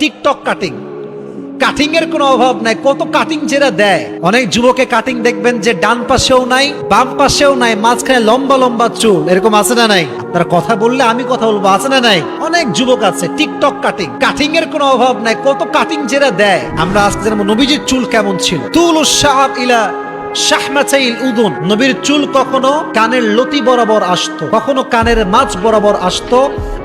TikTok cutting cutting এর কোনো অভাব নাই, কত কাটিং যেটা দেয়। অনেক যুবকে কাটিং দেখবেন যে ডান পাশেও নাই, বাম পাশেও নাই, মাঝখানে লম্বা লম্বা চুল, এরকম আছে না নাই? আপনারা কথা বললে আমি কথা বলব, আছে না নাই? অনেক যুবক আছে টিকটক কাটিং কাটিং এর কোনো অভাব নাই, কত কাটিং যেটা দেয়। আমরা আজকে জানব নবীজির চুল কেমন ছিল। তুল শাহাব ইলা শাহমাচাইল উদুন। নবীর চুল কখনো কানের লতি বরাবর আসতো, কখনো কানের মাছ বরাবর আসতো,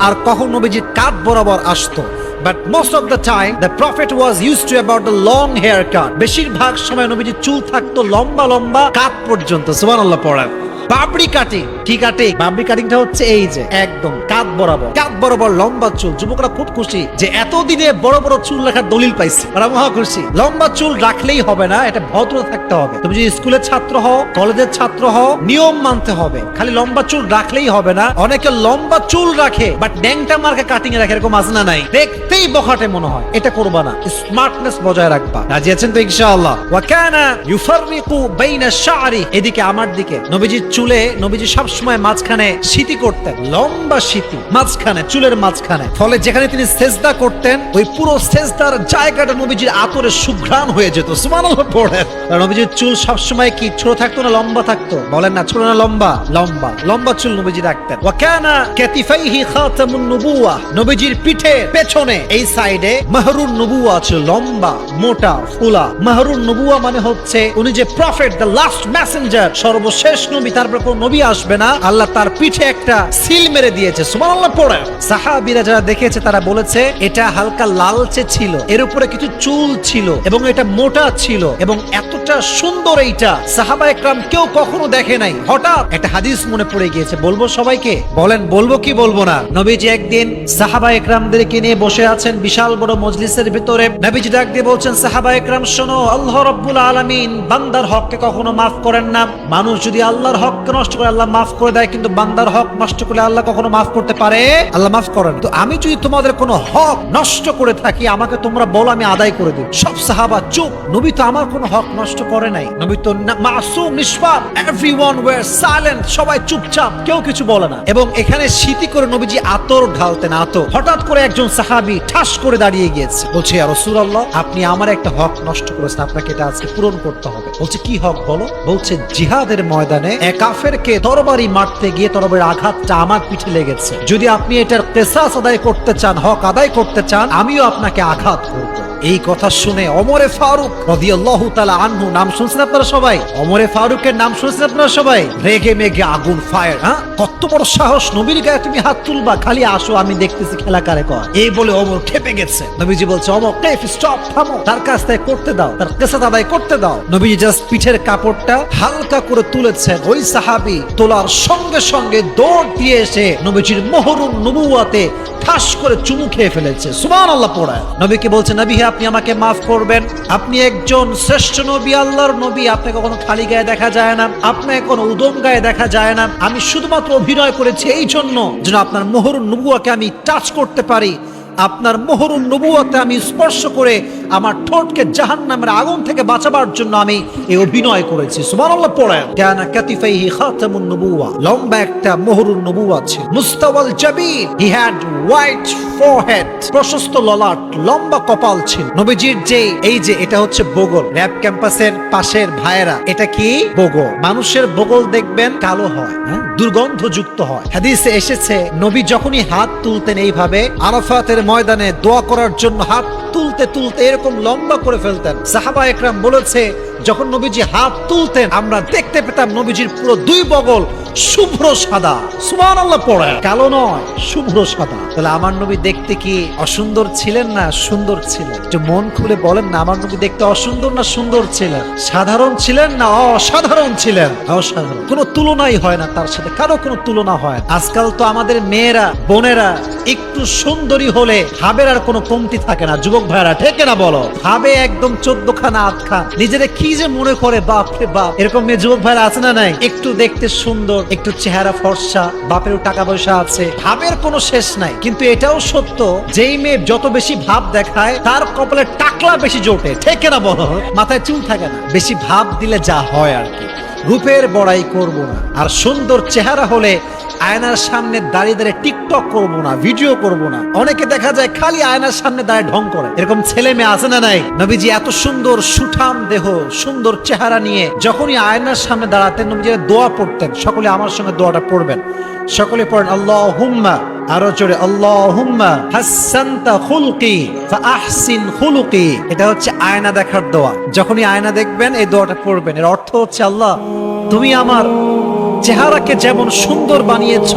আর কখনো নবীজির কাত বরাবর আসতো। But most of the time the prophet was use to about the long hair cut বেশিরভাগ সময় নবীজির চুল থাকতো লম্বা লম্বা কাত পর্যন্ত, সুবহানাল্লাহ পড়েন। বাবরি কাটিং। কি কাটিং? বাবরি কাটিংটা হচ্ছে এই যে, একদম কাত বরাবর। কাত বরাবর লম্বা চুল। যুবকরা খুব খুশি যে এতদিনে বড় বড় চুল রাখার দলিল পাইছে। ওরা মহা খুশি। লম্বা চুল রাখলেই হবে না, এটা ভদ্র থাকতে হবে। তুমি যদি স্কুলের ছাত্র হও, কলেজের ছাত্র হও, নিয়ম মানতে হবে। খালি লম্বা চুল রাখলেই হবে না। অনেকে লম্বা চুল রাখে বাট ড্যাংটা মার্কে কাটিং এ রাখে এরকম আছে না নাই। দেখতেই বখাটে মনে হয়। এটা করবা না। স্মার্টনেস বজায় রাখবা। রাজি আছেন তো ইনশাআল্লাহ? ওয়া কানা ইউফাররিকু বাইনা শা'রি। এদিকে আমার দিকে। নবীজির চুলে নবীজি সব সময় মাঝখানে সিতি করতেন, লম্বা সিতি মাঝখানে, চুলের মাঝখানে। ফলে যেখানে তিনি সেজদা করতেন, ওই পুরো সেজদার জায়গাটা নবীজির আতরে সুঘ্রাণ হয়ে যেত। সুবহানাল্লাহ পড়েন। নবীজির চুল সব সময় কি ছোট থাকতো না লম্বা থাকতো? বলেন না, ছোট না লম্বা? লম্বা। লম্বা চুল নবীজি রাখতেন। ওয়া কানা কাতিফাইহি খাতামুন নবুওয়া। নবীজির পিঠে পেছনে, এই সাইডে মাহরুন নবুওয়া ছিল লম্বা, মোটা, ফুলা। মাহরুন নবুওয়া মানে হচ্ছে, উনি যে প্রফেট দ্য লাস্ট মেসেঞ্জার সর্বশেষ নবী তারপর কোন নবী আসবে না। আল্লাহ তার পিঠে একটা সিল মেরে দিয়েছে। পড়ে। যারা দেখেছে, তারা বলেছে, এটা হালকা লালচে ছিল। এর উপরে কিছু চুল ছিল এবং এটা মোটা ছিল এবং এতটা সুন্দর এইটা সাহাবা একরাম কেউ কখনো দেখে নাই। হঠাৎ একটা হাদিস মনে পড়ে গিয়েছে। বলব সবাইকে? বলেন, বলব কি বলব না? নবীজি একদিন সাহাবা একরামদেরকে নিয়ে বসে আছেন বিশাল বড় মজলিসের ভিতরে। নবীজি ডাক দিয়ে বলছেন, সাহাবা একরাম, শোনো, আল্লাহ রব্বুল আলামিন বান্দার হককে কখনো মাফ করেন না। মানুষ যদি আল্লাহর হককে নষ্ট করে আল্লাহ মাফ করে দেয়, কিন্তু বান্দার হক নষ্ট করলে আল্লাহ কখনো মাফ করতে পারে? আল্লাহ মাফ করেন। তো আমি যদি তোমাদের কোনো হক নষ্ট করে থাকি, আমাকে তোমরা বলো, আমি আদায় করে দিই সব সাহাবা চুপ। নবী তো আমার কোনো হক নষ্ট করে নাই। নবী তো মাসুম, নিষ্পাপ এভরিওয়ান ওয়্যার সাইলেন্ট সবাই চুপচাপ, কেউ কিছু বলে না। এবং এখানে স্মৃতি করে নবীজি আতর ঢালতেন, আতর। হঠাৎ করে একজন সাহাবী ঠাস করে দাঁড়িয়ে গিয়েছে। বলছে আর রাসূলুল্লাহ, আপনি আমার একটা হক নষ্ট করেছেন, আপনাকে এটা আজকে পূরণ করতে হবে। বলছে, কি হক বলো? বলছে, জিহাদের ময়দানে এক কাফেরকে তরবারি মারতে গিয়ে তরবারির আঘাতটা আমার পিঠে লেগেছে। যদি আপনি এটার কেসাস আদায় করতে চান, হক আদায় করতে চান, আমিও আপনাকে আঘাত করব। এই কথা শুনে অমরে ফারুক রাদিয়াল্লাহু তাআলা আনহু নাম শুনছেন আপনারা সবাই? অমরে ফারুকের নাম শুনছেন আপনারা সবাই? রেগে মেগে আগুন, ফায়ার হ্যাঁ? কত বড় সাহস, নবীর গায়ে তুমি হাত তুলবা, খালি আসো, আমি দেখতেছি খেলা কারে কর এই বলে অমর খেপে গেছে। নবীজি বলছে অমর কেফ, স্টপ, থামো। তার কাছ থেকে করতে দাও, তার কেসাত আদায় করতে দাও। নবীজি জাস্ট পিঠের কাপড়টা হালকা করে তুলেছেন। ওই সাহাবী তোলার সঙ্গে সঙ্গে দৌড় দিয়ে এসে নবীজির মোহরুন নবুয়াতে ঠাস করে চুমু খেয়ে ফেলেছে। সুমান আল্লাহ পড়ায়। নবীকে বলছে, নবী আপনি আমাকে মাফ করবেন। আপনি একজন শ্রেষ্ঠ নবী, আল্লাহর নবী। আপনাকে কখনো খালি গায়ে দেখা যায় না। আপনাকে কোনো উদম গায়ে দেখা যায় না। আমি শুধুমাত্র অভিনয় করেছি এই জন্য যেন আপনার মোহরুন নবুয়াকে আমি টাচ করতে পারি। আপনার মোহরুন নবুয়াতে আমি স্পর্শ করে আমার ঠোঁটকে জাহান্নামের আগুন থেকে বাঁচাবার জন্য আমি এই অভিনয় করেছি। খাতামুন নবুওয়া। লম্বা একটা নবুয়া ছিল মুস্তাওয়াল হি হ্যাড হোয়াইট ফোরহেড প্রশস্ত ললাট, লম্বা কপাল ছিল। নবীজির যে, এই যে, এটা হচ্ছে বগল। র্যাব ক্যাম্পাসের পাশের ভাইয়েরা, এটা কি? বগল। মানুষের বগল দেখবেন কালো হয় হ্যাঁ? দুর্গন্ধযুক্ত হয়। হাদিসে এসেছে, নবী যখনই হাত তুলতেন এইভাবে, আরাফাতের ময়দানে দোয়া করার জন্য হাত তুলতে তুলতে এরকম লম্বা করে ফেলতেন। সাহাবা একরাম বলেছে যখন নবীজি হাত তুলতেন আমরা দেখতে পেতাম নবীজির পুরো দুই বগল শুভ্র সাদা। সুমান আল্লাহ পড়ে। কালো নয়, শুভ্র সাদা। তাহলে আমার নবী দেখতে কি অসুন্দর ছিলেন না সুন্দর ছিলেন? একটু মন খুলে বলেন না, আমার নবী দেখতে অসুন্দর না সুন্দর ছিলেন? সাধারণ ছিলেন না অসাধারণ ছিলেন? অসাধারণ। কোনো তুলনাই হয় না তার সাথে, কারও কোনো তুলনা হয় আজকাল তো আমাদের মেয়েরা, বোনেরা একটু সুন্দরী হলে হাবের আর কোনো কমতি থাকে না। যুবক ভাইরা ঠিক না বলো? হাবে একদম চোদ্দ খানা আট খান নিজেরা কি যে মনে করে বাপ রে বাপ। এরকম মেয়ে যুবক ভাইরা আছে না নাই? একটু দেখতে সুন্দর, একটু চেহারা ফর্সা, বাপেরও টাকা পয়সা আছে, ভাবের কোনো শেষ নাই। কিন্তু এটাও সত্য, যেই মেয়ে যত বেশি ভাব দেখায়, তার কপালে টাকলা বেশি জোটে। ঠিক না বলো? মাথায় চুল থাকে না। বেশি ভাব দিলে যা হয় আর কি। রূপের বড়াই করব না। আর সুন্দর চেহারা হলে আয়নার সামনে দাঁড়িয়ে দাঁড়িয়ে টিকটক করব না ভিডিও করব না। অনেকে দেখা যায় খালি আয়নার সামনে দাঁড়িয়ে ঢং করে। এরকম ছেলে মেয়ে আছে না নাই? নবীজি এত সুন্দর সুঠাম দেহ, সুন্দর চেহারা নিয়ে যখনই আয়নার সামনে দাঁড়াতেন, নবীজি দোয়া পড়তেন। সকলে আমার সঙ্গে দোয়াটা পড়বেন। সকলে পড়েন আল্লাহ হুম্মা আরও জোরে আল্লাহ হুম্মা হাসান্তা খুলকি আহসিন খুলুকি এটা হচ্ছে আয়না দেখার দোয়া। যখনই আয়না দেখবেন, এই দোয়াটা পড়বেন। এর অর্থ হচ্ছে, আল্লাহ, তুমি আমার চেহারাকে যেমন সুন্দর বানিয়েছ,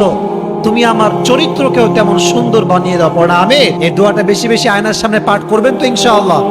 তুমি আমার চরিত্রকেও তেমন সুন্দর বানিয়ে দাও, পড়া আমি এই দোয়াটা বেশি বেশি আয়নার সামনে পাঠ করবেন তো ইনশাআল্লাহ।